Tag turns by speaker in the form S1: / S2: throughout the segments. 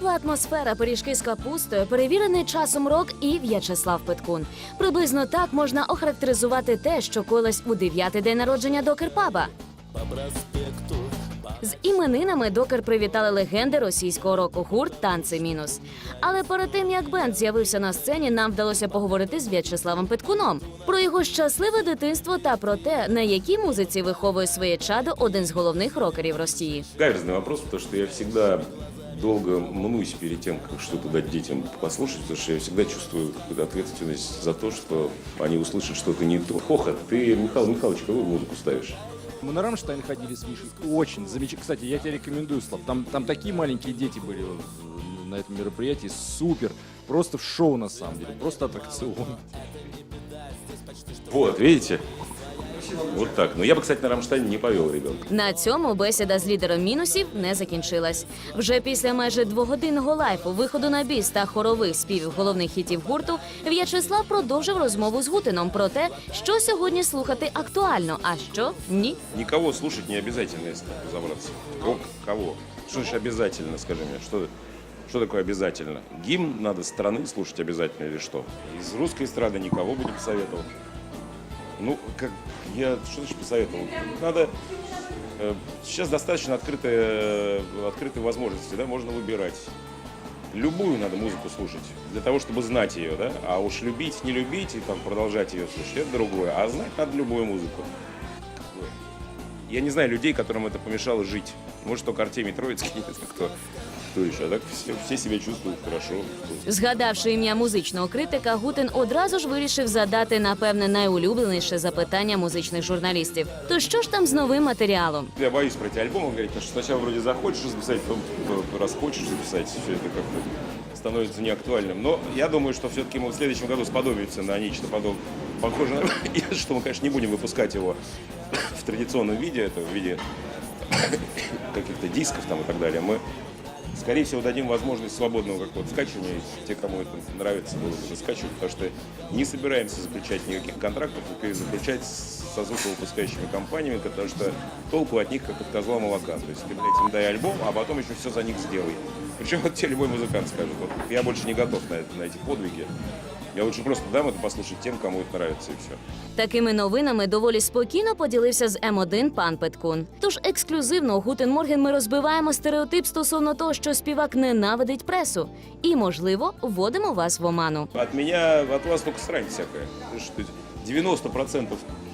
S1: Тепла атмосфера, пиріжки з капустою, перевірений часом рок і В'ячеслав Петкун. Приблизно так можна охарактеризувати те, що колись у дев'ятий день народження Докер-паба. З іменинами докер привітали легенди російського року гурт Танці мінус. Але перед тим як бенд з'явився на сцені, нам вдалося поговорити з В'ячеславом Петкуном про його щасливе дитинство та про те, на якій музиці виховує своє чадо один з головних рокерів Росії.
S2: Каверзный вопрос, потому что я всегда долго мнусь перед тем, как что-то дать детям послушать, потому что я всегда чувствую какую-то ответственность за то, что они услышат что-то не то. Хохот, ты, Михаил Михайлович, какую музыку ставишь?
S3: Мы на Рамштайн ходили с Мишей. Очень замечательно. Кстати, я тебе рекомендую, Слав. Там, там такие маленькие дети были на этом мероприятии. Супер. Просто в шоу, на самом деле. Просто аттракцион.
S2: Вот, видите? Вот так. Но я бы, кстати, на Рамштайне не повел ребенка.
S1: На цьому бесіда з лідером мінусів не закінчилась. Вже після майже двогодинного лайфу, виходу на біс та хорових співів головних хітів гурту, В'ячеслав продовжив розмову з Гутином про те, що сьогодні слухати актуально, а що ні.
S2: Никого слушать не обязательно, если так разобраться. Кого? кого? Что значит обязательно, скажи мне? Что, что такое обязательно? Гимн надо страны слушать обязательно или что? Из русской эстрады никого бы не посоветовал. Ну, как я что значит посоветовал? Надо э, сейчас достаточно открытые, э, открытые возможности, да, можно выбирать. Любую надо музыку слушать для того, чтобы знать ее, да. А уж любить, не любить и там продолжать ее слушать, это другое. А знать надо любую музыку. Какое? Я не знаю людей, которым это помешало жить. Может, только Артемий Троицкий, не знаю, кто, кто еще. А так все, все себя чувствуют хорошо.
S1: Згадавши ім'я музичного критика, Гутин одразу ж вирішив задати, напевне, найулюбленіше запитання музичних журналістів. То що ж там з новим матеріалом?
S2: Я боюсь про эти альбомы говорить, потому что сначала вроде захочешь записать, потом э, раз хочешь записать, все это как-то становится неактуальным. Но я думаю, что все-таки мы в следующем году сподобимся на нечто подоб... похожее, на- и что мы, конечно, не будем выпускать его в традиционном виде, это в виде каких-то дисков там и так далее. Мы, скорее всего, дадим возможность свободного какого-то скачивания. Те, кому это нравится, будут уже скачивать, потому что не собираемся заключать никаких контрактов заключать со звуковыпускающими компаниями, потому что толку от них как от козла молока. То есть ты, блядь, им дай альбом, а потом еще все за них сделай. Причем вот тебе любой музыкант скажет, вот я больше не готов на, это- на эти подвиги. Я лучше просто дам это послушать тем, кому это нравится, и все.
S1: Такими новинами доволі спокійно поділився з М1 пан Петкун. Тож ексклюзивно у Гутен Морген ми розбиваємо стереотип стосовно того, що співак ненавидить пресу, і, можливо, вводимо вас в оману.
S2: От меня, от вас только срань всякая. Потому что 90%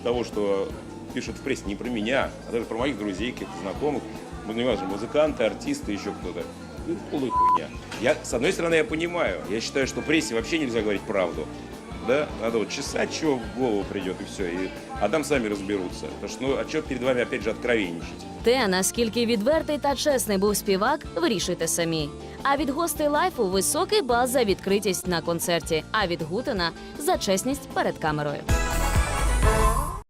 S2: того, что пишут в прессе, не про меня, а даже про моих друзей, каких-то знакомых, ну, не важно, музыканты, артисты, еще кто-то. Ну, хуйня. Я, с одной стороны, я понимаю. Я считаю, что прессе вообще нельзя говорить правду. Да, надо вот чесать, что в голову придет, и все. И, а там сами разберутся. Потому что, ну, а что перед вами, опять же, откровенничать?
S1: Те, наскільки відвертий та чесний був співак, вирішуйте самі. А від гостей лайфу високий бал за відкритість на концерті, а від Гутена за чесність перед камерою.